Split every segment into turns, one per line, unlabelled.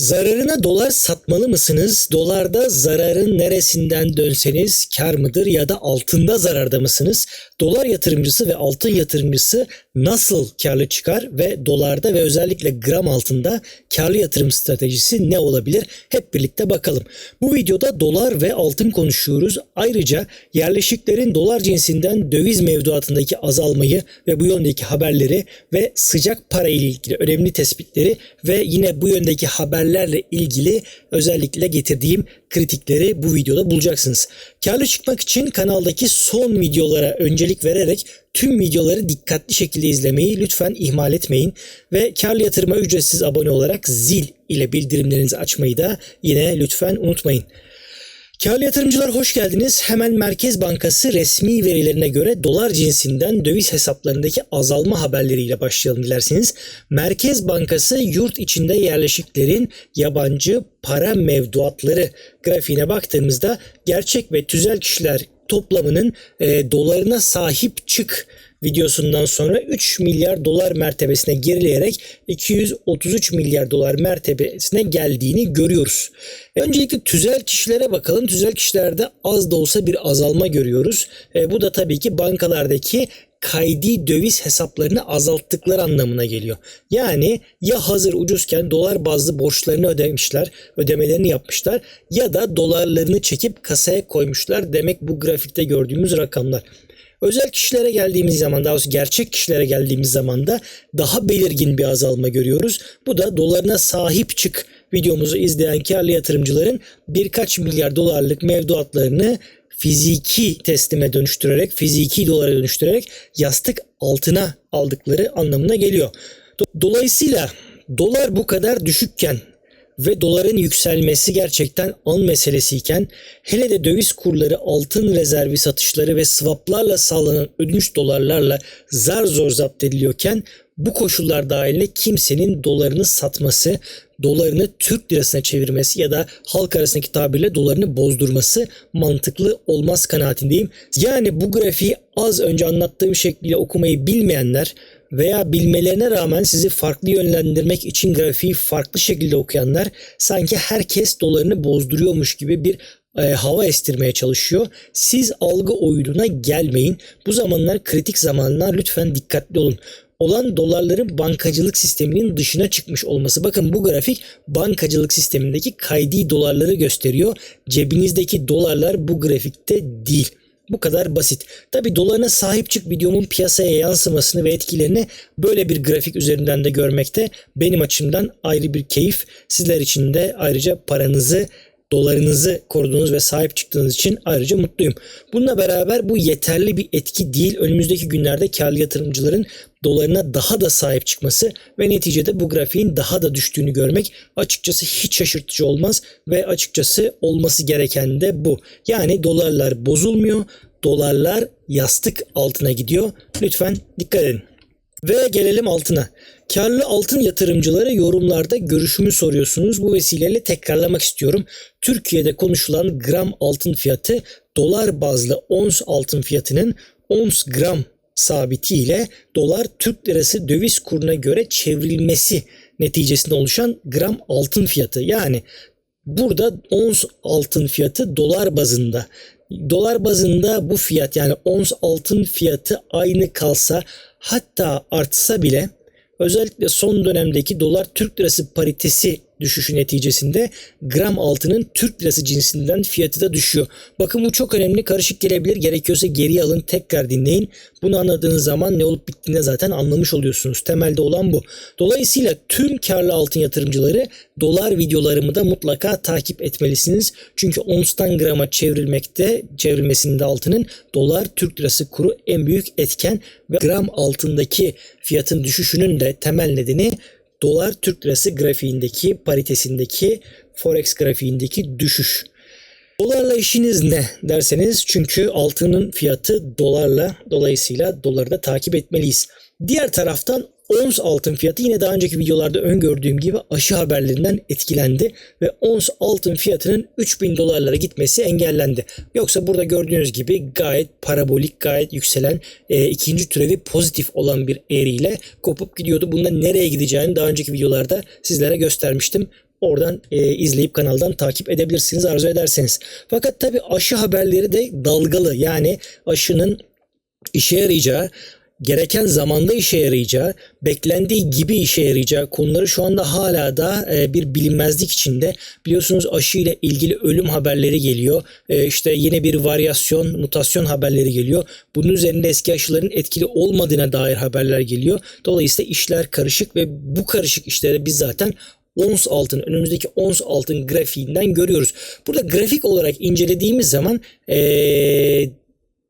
Zararına dolar satmalı mısınız? Dolarda zararın neresinden dönseniz kar mıdır ya da altında zararda mısınız? Dolar yatırımcısı ve altın yatırımcısı nasıl karlı çıkar ve dolarda ve özellikle gram altında karlı yatırım stratejisi ne olabilir? Hep birlikte bakalım. Bu videoda dolar ve altın konuşuyoruz. Ayrıca yerleşiklerin dolar cinsinden döviz mevduatındaki azalmayı ve bu yöndeki haberleri ve sıcak para ile ilgili önemli tespitleri ve yine bu yöndeki haberlerle ilgili özellikle getirdiğim kritikleri bu videoda bulacaksınız. Karlı çıkmak için kanaldaki son videolara öncelik vererek tüm videoları dikkatli şekilde izlemeyi lütfen ihmal etmeyin ve karlı yatırıma ücretsiz abone olarak zil ile bildirimlerinizi açmayı da yine lütfen unutmayın. Karlı yatırımcılar hoş geldiniz. Hemen Merkez Bankası resmi verilerine göre dolar cinsinden döviz hesaplarındaki azalma haberleriyle başlayalım dilerseniz. Merkez Bankası yurt içinde yerleşiklerin yabancı para mevduatları grafiğine baktığımızda gerçek ve tüzel kişiler toplamının e, dolarına sahip çık videosundan sonra 3 milyar dolar mertebesine gerileyerek 233 milyar dolar mertebesine geldiğini görüyoruz. E, öncelikle tüzel kişilere bakalım. Tüzel kişilerde az da olsa bir azalma görüyoruz. E, bu da tabii ki bankalardaki kaydi döviz hesaplarını azalttıkları anlamına geliyor. Yani ya hazır ucuzken dolar bazlı borçlarını ödemişler, ödemelerini yapmışlar ya da dolarlarını çekip kasaya koymuşlar. Demek bu grafikte gördüğümüz rakamlar. Özel kişilere geldiğimiz zaman daha doğrusu gerçek kişilere geldiğimiz zaman da daha belirgin bir azalma görüyoruz. Bu da dolarına sahip çık videomuzu izleyen karlı yatırımcıların birkaç milyar dolarlık mevduatlarını fiziki teslime dönüştürerek, fiziki dolara dönüştürerek yastık altına aldıkları anlamına geliyor. Dolayısıyla dolar bu kadar düşükken ve doların yükselmesi gerçekten an meselesiyken hele de döviz kurları altın rezervi satışları ve swaplarla sağlanan ödünç dolarlarla zar zor zapt ediliyorken bu koşullar dahilinde kimsenin dolarını satması, dolarını Türk lirasına çevirmesi ya da halk arasındaki tabirle dolarını bozdurması mantıklı olmaz kanaatindeyim. Yani bu grafiği az önce anlattığım şekliyle okumayı bilmeyenler veya bilmelerine rağmen sizi farklı yönlendirmek için grafiği farklı şekilde okuyanlar sanki herkes dolarını bozduruyormuş gibi bir e, hava estirmeye çalışıyor. Siz algı oyununa gelmeyin. Bu zamanlar kritik zamanlar lütfen dikkatli olun olan dolarların bankacılık sisteminin dışına çıkmış olması. Bakın bu grafik bankacılık sistemindeki kaydi dolarları gösteriyor. Cebinizdeki dolarlar bu grafikte değil. Bu kadar basit. Tabi dolarına sahip çık videomun piyasaya yansımasını ve etkilerini böyle bir grafik üzerinden de görmekte benim açımdan ayrı bir keyif. Sizler için de ayrıca paranızı dolarınızı koruduğunuz ve sahip çıktığınız için ayrıca mutluyum. Bununla beraber bu yeterli bir etki değil. Önümüzdeki günlerde karlı yatırımcıların dolarına daha da sahip çıkması ve neticede bu grafiğin daha da düştüğünü görmek açıkçası hiç şaşırtıcı olmaz ve açıkçası olması gereken de bu. Yani dolarlar bozulmuyor, dolarlar yastık altına gidiyor. Lütfen dikkat edin. Ve gelelim altına. Karlı altın yatırımcıları yorumlarda görüşümü soruyorsunuz. Bu vesileyle tekrarlamak istiyorum. Türkiye'de konuşulan gram altın fiyatı dolar bazlı ons altın fiyatının ons gram sabitiyle dolar Türk lirası döviz kuruna göre çevrilmesi neticesinde oluşan gram altın fiyatı. Yani burada ons altın fiyatı dolar bazında. Dolar bazında bu fiyat yani ons altın fiyatı aynı kalsa hatta artsa bile özellikle son dönemdeki dolar Türk lirası paritesi düşüşü neticesinde gram altının Türk lirası cinsinden fiyatı da düşüyor. Bakın bu çok önemli. Karışık gelebilir. Gerekiyorsa geri alın. Tekrar dinleyin. Bunu anladığınız zaman ne olup bittiğini zaten anlamış oluyorsunuz. Temelde olan bu. Dolayısıyla tüm karlı altın yatırımcıları dolar videolarımı da mutlaka takip etmelisiniz. Çünkü onstan grama çevrilmekte, çevrilmesinde altının dolar Türk lirası kuru en büyük etken ve gram altındaki fiyatın düşüşünün de temel nedeni dolar Türk lirası grafiğindeki paritesindeki forex grafiğindeki düşüş. Dolarla işiniz ne derseniz çünkü altının fiyatı dolarla dolayısıyla doları da takip etmeliyiz. Diğer taraftan Ons altın fiyatı yine daha önceki videolarda öngördüğüm gibi aşı haberlerinden etkilendi ve ons altın fiyatının 3000 dolarlara gitmesi engellendi. Yoksa burada gördüğünüz gibi gayet parabolik, gayet yükselen e, ikinci türevi pozitif olan bir eğriyle kopup gidiyordu. Bunda nereye gideceğini daha önceki videolarda sizlere göstermiştim. oradan e, izleyip kanaldan takip edebilirsiniz arzu ederseniz. Fakat tabi aşı haberleri de dalgalı yani aşının işe yarayacağı gereken zamanda işe yarayacağı, beklendiği gibi işe yarayacağı konuları şu anda hala da e, bir bilinmezlik içinde. Biliyorsunuz aşı ile ilgili ölüm haberleri geliyor. E, işte yine bir varyasyon, mutasyon haberleri geliyor. Bunun üzerinde eski aşıların etkili olmadığına dair haberler geliyor. Dolayısıyla işler karışık ve bu karışık işlere biz zaten ons altın önümüzdeki ons altın grafiğinden görüyoruz. Burada grafik olarak incelediğimiz zaman ee,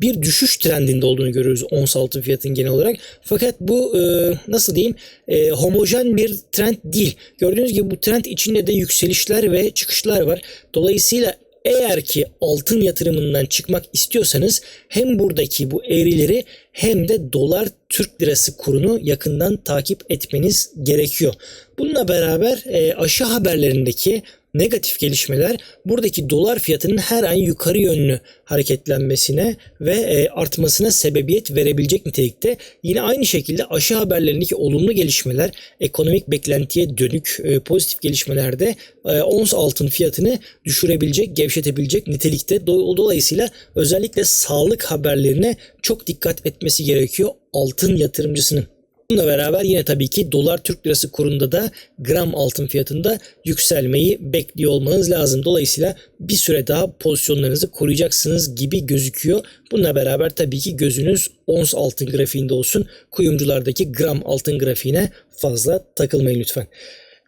bir düşüş trendinde olduğunu görüyoruz ons altın fiyatın genel olarak. Fakat bu e, nasıl diyeyim e, homojen bir trend değil. Gördüğünüz gibi bu trend içinde de yükselişler ve çıkışlar var. Dolayısıyla eğer ki altın yatırımından çıkmak istiyorsanız hem buradaki bu eğrileri hem de dolar Türk lirası kurunu yakından takip etmeniz gerekiyor. Bununla beraber e, aşı haberlerindeki negatif gelişmeler buradaki dolar fiyatının her ay yukarı yönlü hareketlenmesine ve e, artmasına sebebiyet verebilecek nitelikte. Yine aynı şekilde aşı haberlerindeki olumlu gelişmeler ekonomik beklentiye dönük e, pozitif gelişmelerde e, ons altın fiyatını düşürebilecek, gevşetebilecek nitelikte. Dolayısıyla özellikle sağlık haberlerine çok dikkat etmesi gerekiyor altın yatırımcısının. Bununla beraber yine tabii ki dolar Türk lirası kurunda da gram altın fiyatında yükselmeyi bekliyor olmanız lazım. Dolayısıyla bir süre daha pozisyonlarınızı koruyacaksınız gibi gözüküyor. Bununla beraber tabii ki gözünüz ons altın grafiğinde olsun. Kuyumculardaki gram altın grafiğine fazla takılmayın lütfen.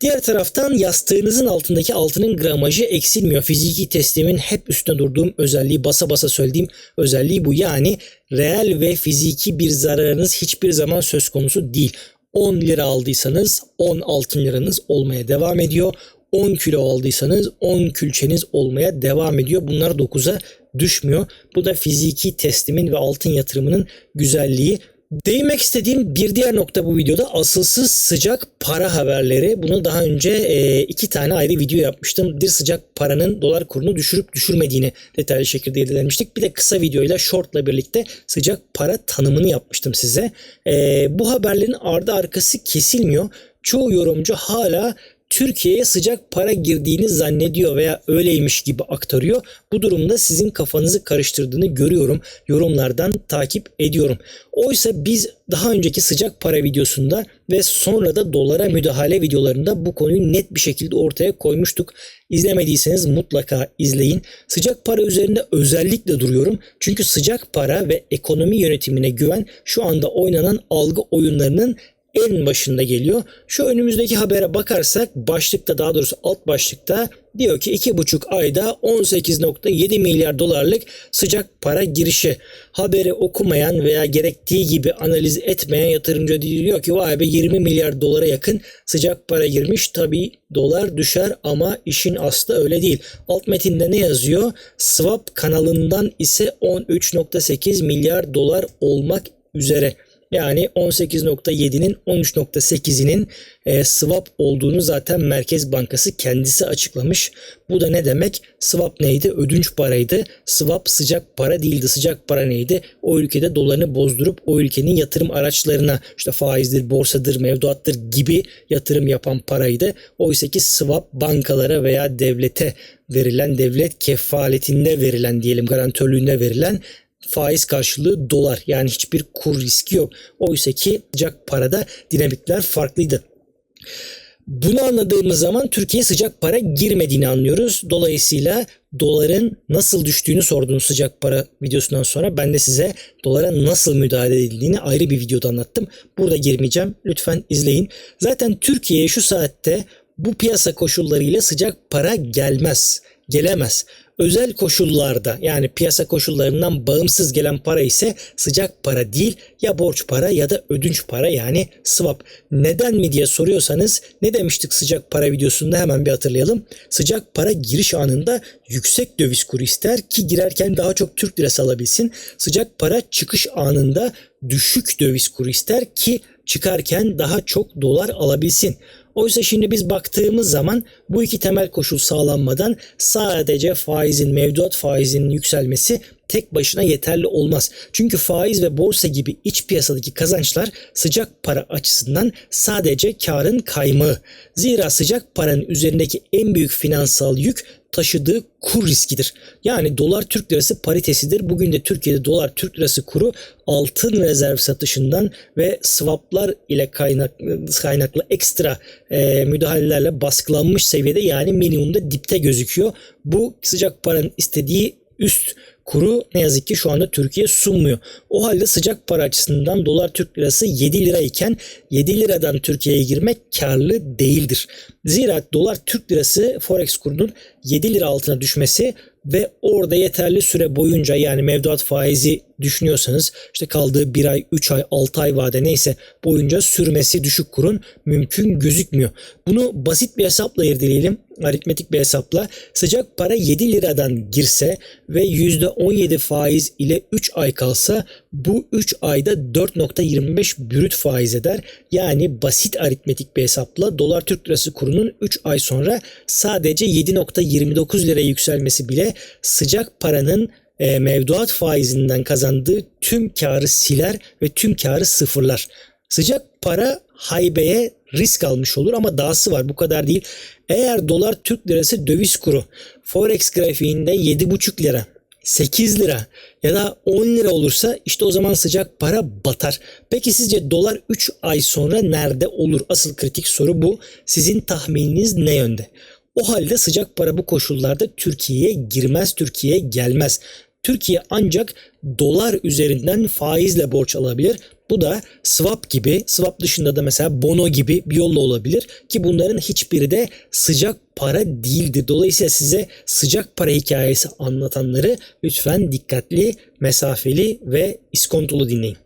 Diğer taraftan yastığınızın altındaki altının gramajı eksilmiyor. Fiziki testimin hep üstüne durduğum özelliği basa basa söylediğim özelliği bu. Yani reel ve fiziki bir zararınız hiçbir zaman söz konusu değil. 10 lira aldıysanız 10 altın liranız olmaya devam ediyor. 10 kilo aldıysanız 10 külçeniz olmaya devam ediyor. Bunlar 9'a düşmüyor. Bu da fiziki testimin ve altın yatırımının güzelliği. Değinmek istediğim bir diğer nokta bu videoda asılsız sıcak para haberleri. Bunu daha önce e, iki tane ayrı video yapmıştım. Bir sıcak paranın dolar kurunu düşürüp düşürmediğini detaylı şekilde irdelemiştik. Bir de kısa videoyla shortla birlikte sıcak para tanımını yapmıştım size. E, bu haberlerin ardı arkası kesilmiyor. Çoğu yorumcu hala Türkiye'ye sıcak para girdiğini zannediyor veya öyleymiş gibi aktarıyor. Bu durumda sizin kafanızı karıştırdığını görüyorum. Yorumlardan takip ediyorum. Oysa biz daha önceki sıcak para videosunda ve sonra da dolara müdahale videolarında bu konuyu net bir şekilde ortaya koymuştuk. İzlemediyseniz mutlaka izleyin. Sıcak para üzerinde özellikle duruyorum. Çünkü sıcak para ve ekonomi yönetimine güven şu anda oynanan algı oyunlarının en başında geliyor. Şu önümüzdeki habere bakarsak başlıkta daha doğrusu alt başlıkta diyor ki 2,5 ayda 18.7 milyar dolarlık sıcak para girişi. Haberi okumayan veya gerektiği gibi analiz etmeyen yatırımcı diyor ki vay be 20 milyar dolara yakın sıcak para girmiş. Tabi dolar düşer ama işin aslı öyle değil. Alt metinde ne yazıyor? Swap kanalından ise 13.8 milyar dolar olmak üzere. Yani 18.7'nin 13.8'inin e, swap olduğunu zaten Merkez Bankası kendisi açıklamış. Bu da ne demek? Swap neydi? Ödünç paraydı. Swap sıcak para değildi. Sıcak para neydi? O ülkede dolarını bozdurup o ülkenin yatırım araçlarına işte faizdir, borsadır, mevduattır gibi yatırım yapan paraydı. Oysa ki swap bankalara veya devlete verilen devlet kefaletinde verilen diyelim garantörlüğünde verilen faiz karşılığı dolar. Yani hiçbir kur riski yok. Oysa ki sıcak parada dinamikler farklıydı. Bunu anladığımız zaman Türkiye sıcak para girmediğini anlıyoruz. Dolayısıyla doların nasıl düştüğünü sorduğunuz sıcak para videosundan sonra ben de size dolara nasıl müdahale edildiğini ayrı bir videoda anlattım. Burada girmeyeceğim. Lütfen izleyin. Zaten Türkiye'ye şu saatte bu piyasa koşullarıyla sıcak para gelmez. Gelemez. Özel koşullarda yani piyasa koşullarından bağımsız gelen para ise sıcak para değil ya borç para ya da ödünç para yani swap. Neden mi diye soruyorsanız ne demiştik sıcak para videosunda hemen bir hatırlayalım. Sıcak para giriş anında yüksek döviz kuru ister ki girerken daha çok Türk lirası alabilsin. Sıcak para çıkış anında düşük döviz kuru ister ki çıkarken daha çok dolar alabilsin. Oysa şimdi biz baktığımız zaman bu iki temel koşul sağlanmadan sadece faizin, mevduat faizinin yükselmesi tek başına yeterli olmaz. Çünkü faiz ve borsa gibi iç piyasadaki kazançlar sıcak para açısından sadece karın kaymağı. Zira sıcak paranın üzerindeki en büyük finansal yük taşıdığı kur riskidir. Yani dolar Türk lirası paritesidir. Bugün de Türkiye'de dolar Türk lirası kuru altın rezerv satışından ve swaplar ile kaynaklı, kaynaklı ekstra e, müdahalelerle baskılanmış seviyede yani minimumda dipte gözüküyor. Bu sıcak paranın istediği üst kuru ne yazık ki şu anda Türkiye sunmuyor. O halde sıcak para açısından dolar Türk lirası 7 lira iken 7 liradan Türkiye'ye girmek karlı değildir. Zira dolar Türk lirası forex kurunun 7 lira altına düşmesi ve orada yeterli süre boyunca yani mevduat faizi düşünüyorsanız işte kaldığı 1 ay, 3 ay, 6 ay vade neyse boyunca sürmesi düşük kurun mümkün gözükmüyor. Bunu basit bir hesapla irdeleyelim. Aritmetik bir hesapla. Sıcak para 7 liradan girse ve %17 faiz ile 3 ay kalsa bu 3 ayda 4.25 brüt faiz eder. Yani basit aritmetik bir hesapla dolar Türk lirası kurunun 3 ay sonra sadece 7.29 liraya yükselmesi bile sıcak paranın e, mevduat faizinden kazandığı tüm karı siler ve tüm karı sıfırlar. Sıcak para haybeye risk almış olur ama dahası var bu kadar değil. Eğer dolar Türk lirası döviz kuru forex grafiğinde 7,5 lira 8 lira ya da 10 lira olursa işte o zaman sıcak para batar. Peki sizce dolar 3 ay sonra nerede olur? Asıl kritik soru bu. Sizin tahmininiz ne yönde? O halde sıcak para bu koşullarda Türkiye'ye girmez, Türkiye'ye gelmez. Türkiye ancak dolar üzerinden faizle borç alabilir. Bu da swap gibi, swap dışında da mesela bono gibi bir yolla olabilir ki bunların hiçbiri de sıcak para değildir. Dolayısıyla size sıcak para hikayesi anlatanları lütfen dikkatli, mesafeli ve iskontolu dinleyin.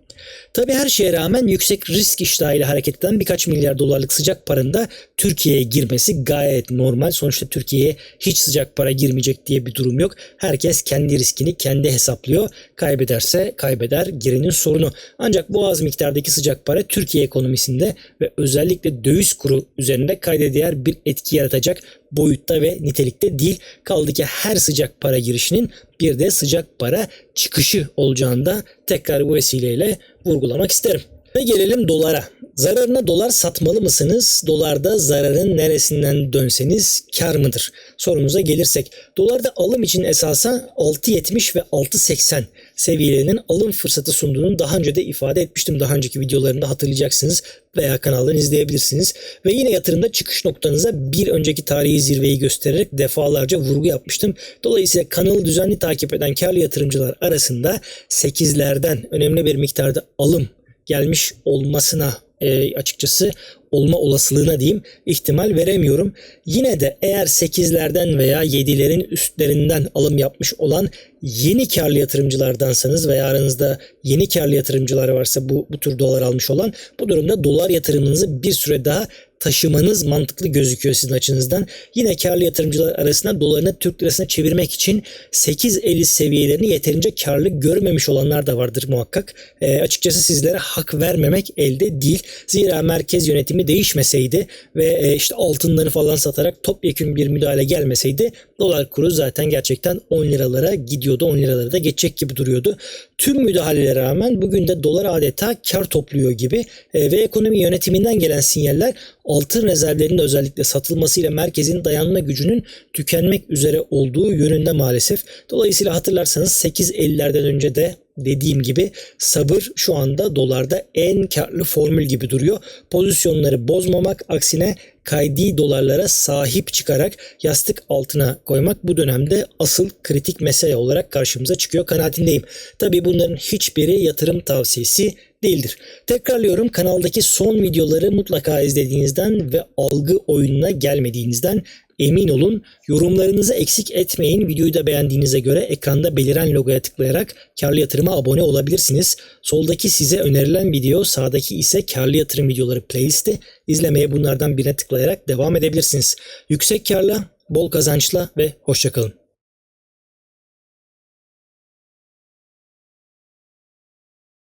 Tabi her şeye rağmen yüksek risk iştahıyla hareket eden birkaç milyar dolarlık sıcak paranın da Türkiye'ye girmesi gayet normal. Sonuçta Türkiye'ye hiç sıcak para girmeyecek diye bir durum yok. Herkes kendi riskini kendi hesaplıyor. Kaybederse kaybeder girenin sorunu. Ancak bu az miktardaki sıcak para Türkiye ekonomisinde ve özellikle döviz kuru üzerinde kayda değer bir etki yaratacak boyutta ve nitelikte değil. Kaldı ki her sıcak para girişinin bir de sıcak para çıkışı olacağını da tekrar bu vesileyle vurgulamak isterim. Ve gelelim dolara. Zararına dolar satmalı mısınız? Dolarda zararın neresinden dönseniz kar mıdır? Sorumuza gelirsek. Dolarda alım için esasa 6.70 ve 6.80 seviyelerinin alım fırsatı sunduğunu daha önce de ifade etmiştim. Daha önceki videolarında hatırlayacaksınız veya kanaldan izleyebilirsiniz. Ve yine yatırımda çıkış noktanıza bir önceki tarihi zirveyi göstererek defalarca vurgu yapmıştım. Dolayısıyla kanalı düzenli takip eden karlı yatırımcılar arasında 8'lerden önemli bir miktarda alım gelmiş olmasına e, açıkçası olma olasılığına diyeyim ihtimal veremiyorum. Yine de eğer 8'lerden veya 7'lerin üstlerinden alım yapmış olan yeni karlı yatırımcılardansanız veya aranızda yeni karlı yatırımcılar varsa bu, bu tür dolar almış olan bu durumda dolar yatırımınızı bir süre daha taşımanız mantıklı gözüküyor sizin açınızdan. Yine karlı yatırımcılar arasında dolarını Türk lirasına çevirmek için 8.50 seviyelerini yeterince karlı görmemiş olanlar da vardır muhakkak. E, açıkçası sizlere hak vermemek elde değil. Zira merkez yönetimi değişmeseydi ve e, işte altınları falan satarak topyekun bir müdahale gelmeseydi dolar kuru zaten gerçekten 10 liralara gidiyordu. 10 liralara da geçecek gibi duruyordu. Tüm müdahalelere rağmen bugün de dolar adeta kar topluyor gibi e, ve ekonomi yönetiminden gelen sinyaller altın rezervlerinin özellikle satılmasıyla merkezin dayanma gücünün tükenmek üzere olduğu yönünde maalesef. Dolayısıyla hatırlarsanız 8.50'lerden önce de dediğim gibi sabır şu anda dolarda en karlı formül gibi duruyor. Pozisyonları bozmamak aksine kaydi dolarlara sahip çıkarak yastık altına koymak bu dönemde asıl kritik mesele olarak karşımıza çıkıyor kanaatindeyim. Tabi bunların hiçbiri yatırım tavsiyesi değildir. Tekrarlıyorum kanaldaki son videoları mutlaka izlediğinizden ve algı oyununa gelmediğinizden emin olun. Yorumlarınızı eksik etmeyin. Videoyu da beğendiğinize göre ekranda beliren logoya tıklayarak karlı yatırıma abone olabilirsiniz. Soldaki size önerilen video, sağdaki ise karlı yatırım videoları playlisti. İzlemeye bunlardan birine tıklayarak devam edebilirsiniz. Yüksek karla, bol kazançla ve hoşçakalın.